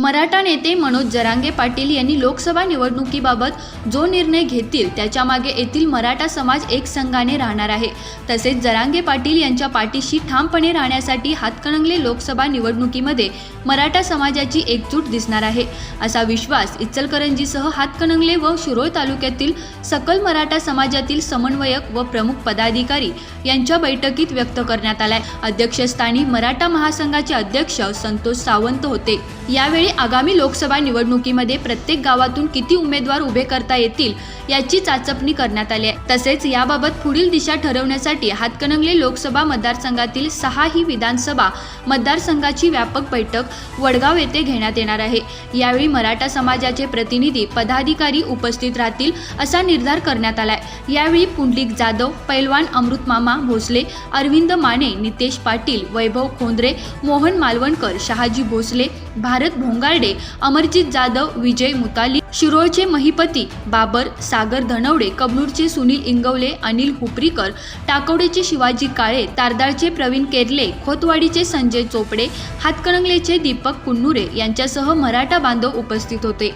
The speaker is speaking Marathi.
मराठा नेते मनोज जरांगे पाटील यांनी लोकसभा निवडणुकीबाबत जो निर्णय घेतील त्याच्यामागे येथील मराठा समाज एक संघाने राहणार आहे. तसेच जरांगे पाटील यांच्या पाठीशी ठामपणे राहण्यासाठी हातकणंगले लोकसभा निवडणुकीमध्ये मराठा समाजाची एकजूट दिसणार आहे. असा विश्वास इचलकरंजीसह हातकणंगले व शिरोळ तालुक्यातील सकल मराठा समाजातील समन्वयक व प्रमुख पदाधिकारी यांच्या बैठकीत व्यक्त करण्यात आलाय. अध्यक्षस्थानी मराठा महासंघाचे अध्यक्ष संतोष सावंत होते. यावेळी आगामी लोकसभा निवडणुकीमध्ये प्रत्येक गावातून किती उमेदवार उभे करता येतील याची चाचपणी करण्यात आली आहे. तसेच याबाबत पुढील दिशा ठरवण्यासाठी हातकणंगले लोकसभा मतदारसंघातील सहाही विधानसभा मतदारसंघाची व्यापक बैठक वडगाव येथे घेण्यात येणार आहे. यावेळी मराठा समाजाचे प्रतिनिधी पदाधिकारी उपस्थित राहतील असा निर्धार करण्यात आलाय. यावेळी पुंडलिक जाधव पैलवान अमृतमामा भोसले अरविंद माने नितेश पाटील वैभव खोंद्रे मोहन मालवणकर शहाजी भोसले भारत भोंगारडे अमरजित जाधव विजय मुताली शिरोळचे महिपती बाबर सागर धनवडे कबनूरचे सुनील इंगवले अनिल हुपरीकर टाकवडेचे शिवाजी काळे तारदाळचे प्रवीण केरले खोतवाडीचे संजय चोपडे हातकणंगलेचे दीपक कुन्नुरे यांच्यासह मराठा बांधव उपस्थित होते.